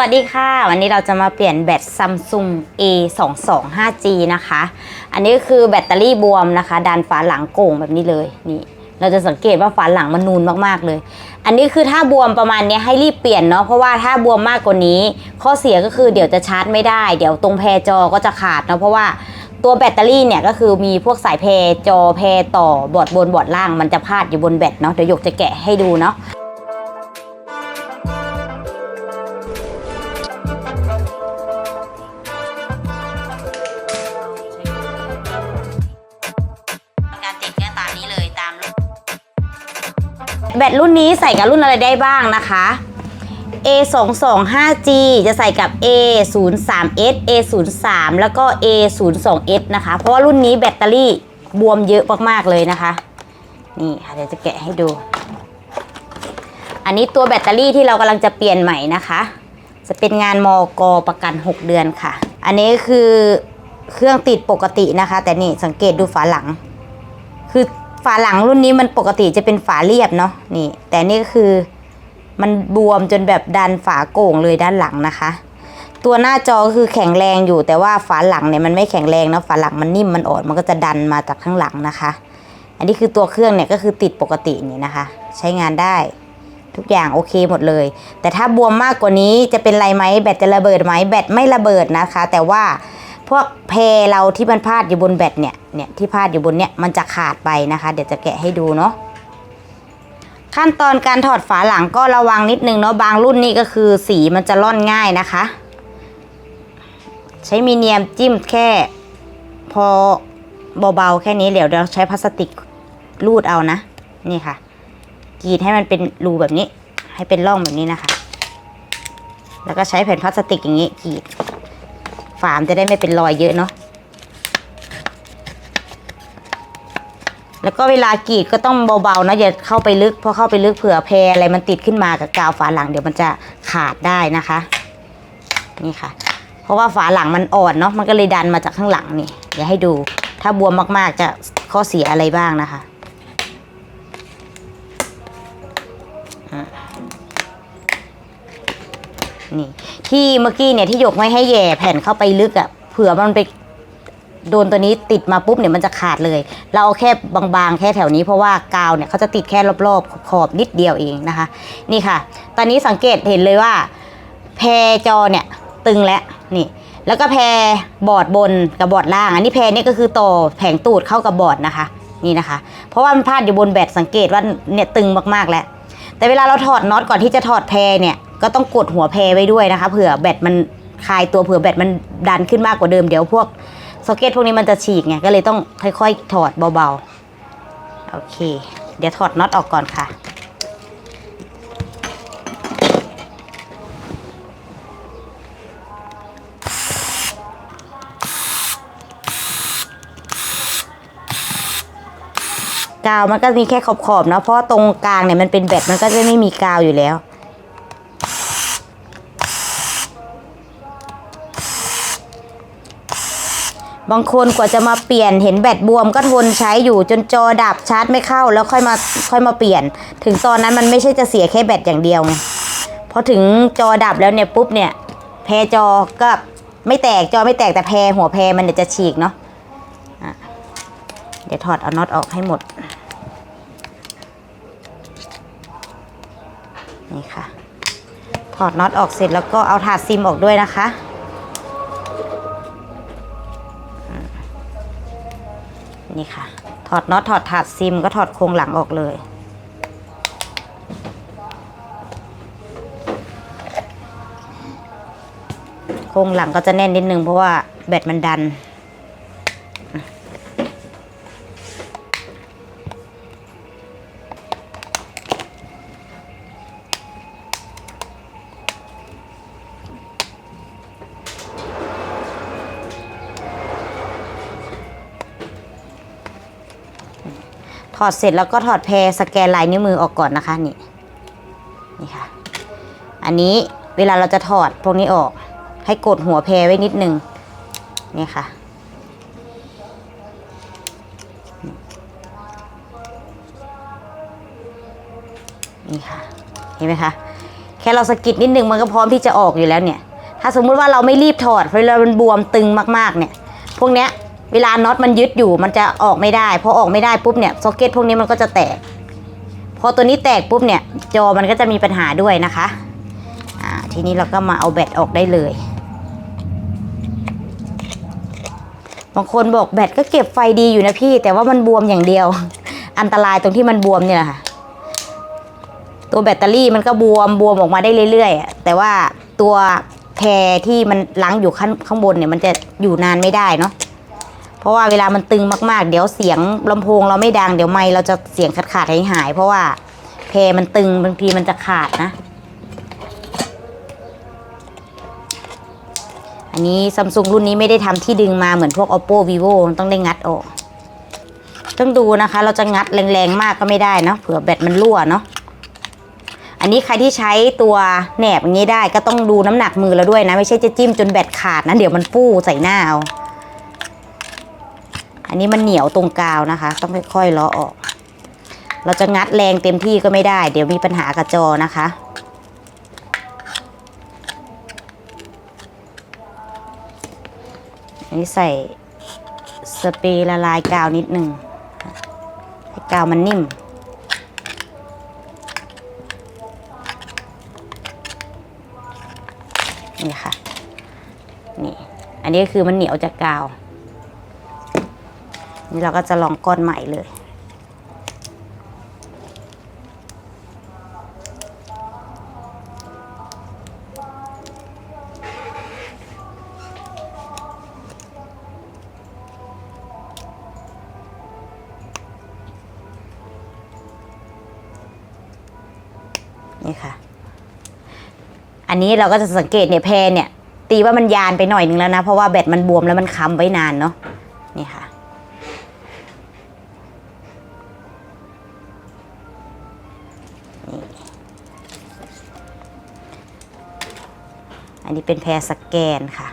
วัสดีค่ะ วันนี้เราจะมาเปลี่ยนแบต Samsung A 2 2 5 G นะคะ อันนี้คือแบตเตอรี่บวมนะคะดันฝาหลังโก่งแบบนี้เลยนี่ เราจะสังเกตว่าฝาหลังมันนูนมากๆเลย อันนี้คือถ้าบวมประมาณนี้ให้รีบเปลี่ยนเนาะเพราะว่าถ้าบวมมากกว่านี้ ข้อเสียก็คือเดี๋ยวจะชาร์จไม่ได้ เดี๋ยวตรงแพรจอก็จะขาดเนาะเพราะว่าตัวแบตเตอรี่เนี่ยก็คือมีพวกสายแพรจอแพรต่อบอดบนบอดล่างมันจะพาดอยู่บนแบตเนาะเดี๋ยวหยกจะแกะให้ดูเนาะ แบตรุ่นนี้ใส่กับรุ่นอะไรได้บ้างนะคะ A 2 2 5 G จะใส่กับ A 0 3 S A 0 3แล้วก็ A 0 2 S นะคะ เพราะว่ารุ่นนี้แบตเตอรี่บวมเยอะมากๆเลยนะคะ นี่ค่ะเดี๋ยวจะแกะให้ดู อันนี้ตัวแบตเตอรี่ที่เรากำลังจะเปลี่ยนใหม่นะคะ จะเป็นงานมกประกัน 6 เดือนค่ะ อันนี้คือเครื่องติดปกตินะคะ แต่นี่สังเกตดูฝาหลัง คือาหลังรุ่นนี้มันปกติจะเป็นฝาเรียบเนาะนี่ แต่นี่ก็คือมันบวมจนแบบดันฝาโก่งเลยด้านหลังนะคะ ตัวหน้าจอคือแข็งแรงอยู่ แต่ว่าฝาหลังเนี่ยมันไม่แข็งแรงเนาะฝาหลังมันนิ่มมันอ่อนมันก็จะดันมาจากข้างหลังนะคะ อันนี้คือตัวเครื่องเนี่ยก็คือติดปกตินี่นะคะ ใช้งานได้ทุกอย่างโอเคหมดเลย แต่ถ้าบวมมากกว่านี้จะเป็นไรไหมแบตจะระเบิดไหมแบตไม่ระเบิดนะคะ แต่ว่า พวกเพเราที่มันพาดอยู่บนแบตเนี่ยเนี่ยที่พาดอยู่บนเนี่ยมันจะขาดไปนะคะ เดี๋ยวจะแกะให้ดูเนาะขั้นตอนการถอดฝาหลังก็ระวังนิดนึงเนาะบางรุ่นนี่ก็คือสีมันจะล่อนง่ายนะคะ ใช้มีเนียมจิ้มแค่ พอเบาๆแค่นี้เดี๋ยวเราใช้พลาสติกรูดเอานะนี่ค่ะกรีดให้มันเป็นรูแบบนี้ ให้เป็นร่องแบบนี้นะคะ แล้วก็ใช้แผ่นพลาสติกอย่างนี้กรีด ฝามจะได้ไม่เป็นรอยเยอะเนาะแล้วก็เวลากรีดก็ต้องเบาๆนะอย่าเข้าไปลึกเพราะเข้าไปลึกเผื่อแพรอะไรมันติดขึ้นมากับกาวฝาหลังเดี๋ยวมันจะขาดได้นะคะ นี่ค่ะ เพราะว่าฝาหลังมันอ่อนเนาะมันก็เลยดันมาจากข้างหลังนี่เดี๋ยวให้ดู ถ้าบวมมากๆจะข้อเสียอะไรบ้างนะคะ นี่ ที่เมื่อกี้เนี่ยที่หยกไม่ให้แย่แผ่นเข้าไปลึกอะ่ะเผื่อมันไปโดนตัวนี้ติดมาปุ๊บเนี่ยมันจะขาดเลย เราเอาแค่บางๆ แค่แถวนี้เพราะว่ากาวเนี่ยเขาจะติดแค่รอบๆ ขอบนิดเดียวเองนะคะ นี่ค่ะ ตอนนี้สังเกตเห็นเลยว่า แพรจอเนี่ยตึงแล้วนี่ แล้วก็แพรบอร์ดบนกับบอร์ดล่าง อันนี้แพรนี่ก็คือต่อแผงตูดเข้ากับบอร์ดนะคะ นี่นะคะ เพราะว่ามันพาดอยู่บนแบตสังเกตว่าเนี่ยตึงมากๆแล้ว แต่เวลาเราถอดน็อตก่อนที่จะถอดแพรเนี่ย ก็ต้องกดหัวแพรไว้ด้วยนะคะ เผื่อแบตมันคลายตัวเผื่อแบตมันดันขึ้นมากกว่าเดิมเดี๋ยวพวกซ็อกเก็ตพวกนี้มันจะฉีกไงก็เลยต้องค่อย ๆ ถอดเบาๆ โอเค เดี๋ยวถอดน็อตออกก่อนค่ะ กาวมันก็มีแค่ขอบๆเนาะเพราะตรงกลางเนี่ยมันเป็นแบตมันก็จะไม่มีกาวอยู่แล้ว บางคนกว่าจะมาเปลี่ยนเห็นแบตบวมก็ทนใช้อยู่จนจอดับชาร์จไม่เข้าแล้วค่อยมาค่อยมาเปลี่ยน ถึงตอนนั้นมันไม่ใช่จะเสียแค่แบตอย่างเดียวไงพอถึงจอดับแล้วเนี่ยปุ๊บเนี่ยแพรจอก็ไม่แตกจอไม่แตกแต่แพรหัวแพรมันเดี๋ยจะฉีกเนาะะเดี๋ยวถอดเอาน็อตออกให้หมดนี่ค่ะถอดน็อตออกเสร็จแล้วก็เอาถาดซิมออกด้วยนะคะ นี่ค่ะ ถอดน็อตถอดถาดซิมก็ถอดโครงหลังออกเลย โครงหลังก็จะแน่นนิดนึงเพราะว่าแบตมันดัน ถอดเสร็จแล้วก็ถอดแพรสแกนลายนิ้วมือออกก่อนนะคะนี่นี่ค่ะ อันนี้เวลาเราจะถอดพวกนี้ออก ให้กดหัวแพรไว้นิดนึงนี่ค่ะนี่ค่ะเห็นไหมคะแค่เราสกิดนิดนึงมันก็พร้อมที่จะออกอยู่แล้วเนี่ย ถ้าสมมุติว่าเราไม่รีบถอดเวลามันบวมตึงมากๆเนี่ย พวกเนี้ย เวลาน็อตมันยึดอยู่มันจะออกไม่ได้พอออกไม่ได้ปุ๊บเนี่ยซ็อกเก็ตพวกนี้มันก็จะแตก พอตัวนี้แตกปุ๊บเนี่ยจอมันก็จะมีปัญหาด้วยนะคะอ่าทีนี้เราก็มาเอาแบตออกได้เลยบางคนบอกแบตก็เก็บไฟดีอยู่นะพี่ แต่ว่ามันบวมอย่างเดียว อันตรายตรงที่มันบวมเนี่ยแหละค่ะตัวแบตเตอรี่มันก็บวมบวมออกมาได้เรื่อยๆแต่ว่าตัวแพรที่มันล้างอยู่ข้างข้างบนเนี่ยมันจะอยู่นานไม่ได้เนาะ เพราะว่าเวลามันตึงมากๆ เดี๋ยวเสียงลำโพงเราไม่ดัง เดี๋ยวไมค์เราจะเสียงขาดขาดหายหายเพราะว่าแพมันตึงบางทีมันจะขาดนะ อันนี้ซัมซุงรุ่นนี้ไม่ได้ทำที่ดึงมาเหมือนพวก oppo vivo มันต้องได้งัดออก ต้องดูนะคะ เราจะงัดแรงๆมากก็ไม่ได้เนาะเผื่อแบตมันรั่วเนาะอันนี้ใครที่ใช้ตัวแหนบอย่างนี้ได้ก็ต้องดูน้ำหนักมือเราด้วยนะ ไม่ใช่จะจิ้มจนแบตขาดนะเดี๋ยวมันฟู่ใส่หน้าเอา อันนี้มันเหนียวตรงกาวนะคะ ต้องค่อยๆเลาะออก เราจะงัดแรงเต็มที่ก็ไม่ได้ เดี๋ยวมีปัญหากับจอนะคะอันนี้ใส่สเปรย์ละลายกาวนิดหนึ่งให้กาวมันนิ่ม นี่ค่ะ นี่ อันนี้ก็คือมันเหนียวจากกาว นี่เราก็จะลองก้อนใหม่เลย นี่ค่ะ อันนี้เราก็จะสังเกตเนี่ยแพรเนี่ย ตีว่ามันยานไปหน่อยนึงแล้วนะ เพราะว่าแบตมันบวมแล้วมันค้ำไว้นานเนาะนี่ค่ะ อันนี้เป็นแพรสแกนค่ะ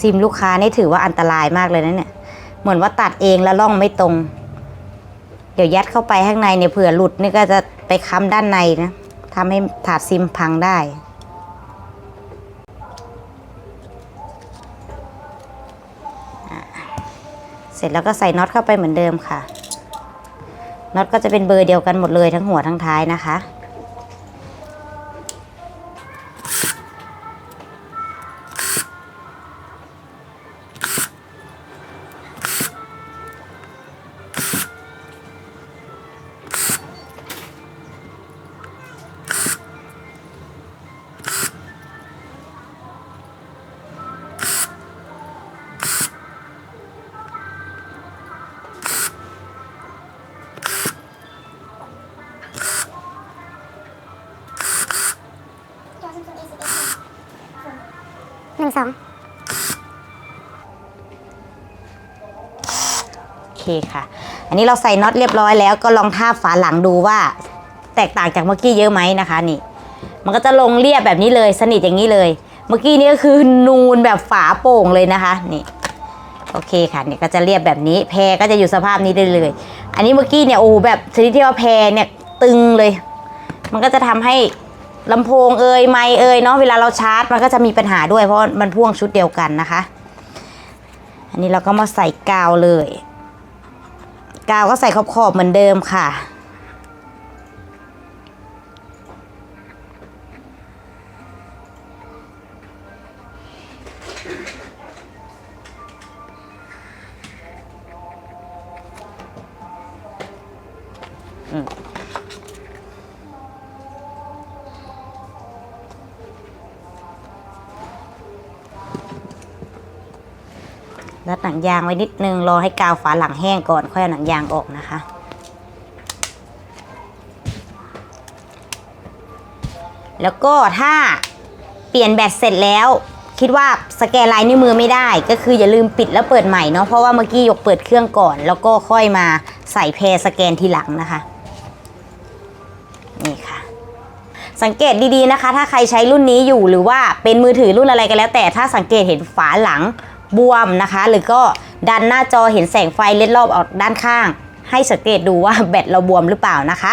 ซิมลูกค้านี่ถือว่าอันตรายมากเลยนะเนี่ย เหมือนว่าตัดเองแล้วล่องไม่ตรง เดี๋ยวยัดเข้าไปข้างในเนี่ยเผื่อหลุดนี่ก็จะไปค้ำด้านในนะทำให้ถาดซิมพังได้เสร็จแล้วก็ใส่น็อตเข้าไปเหมือนเดิมค่ะ น็อตก็จะเป็นเบอร์เดียวกันหมดเลยทั้งหัวทั้งท้ายนะคะ สองโอเคค่ะ อันนี้เราใส่น็อตเรียบร้อยแล้วก็ลองทาบฝาหลังดูว่า แตกต่างจากเมื่อกี้เยอะไหมนะคะนี่ มันก็จะลงเรียบแบบนี้เลยสนิทอย่างนี้เลย เมื่อกี้นี้ก็คือนูนแบบฝาโป่งเลยนะคะนี่โอเคค่ะเนี่ยก็จะเรียบแบบนี้แพรก็จะอยู่สภาพนี้ได้เลย อันนี้เมื่อกี้เนี่ยโอ้แบบชนิดที่ว่าแพรเนี่ยตึงเลย มันก็จะทำให้ ลำโพงเอ่ยไมเอ่ยเนาะเวลาเราชาร์จมันก็จะมีปัญหาด้วยเพราะมันพ่วงชุดเดียวกันนะคะ อันนี้เราก็มาใส่กาวเลย กาวก็ใส่ขอบๆเหมือนเดิมค่ะ อืม รัดหนังยางไว้นิดนึงรอให้กาวฝาหลังแห้งก่อนค่อยเอาหนังยางออกนะคะแล้วก็ถ้าเปลี่ยนแบตเสร็จแล้ว คิดว่าสแกนลายนิ้วมือไม่ได้ ก็คืออย่าลืมปิดแล้วเปิดใหม่เนาะเพราะว่าเมื่อกี้ยกเปิดเครื่องก่อน แล้วก็ค่อยมาใส่แพสแกนทีหลังนะคะนี่ค่ะ สังเกตดีๆนะคะ ถ้าใครใช้รุ่นนี้อยู่หรือว่าเป็นมือถือรุ่นอะไรก็แล้ว แต่ถ้าสังเกตเห็นฝาหลัง บวมนะคะ หรือก็ดันหน้าจอเห็นแสงไฟเล็ดรอบออกด้านข้าง ให้สังเกตดูว่าแบตเราบวมหรือเปล่านะคะ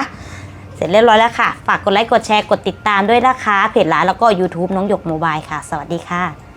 เสร็จเรียบร้อยแล้วค่ะ ฝากกดไลค์กดแชร์กดติดตามด้วยนะคะ เพจร้านแล้วก็ YouTube น้องหยกโมบายค่ะ สวัสดีค่ะ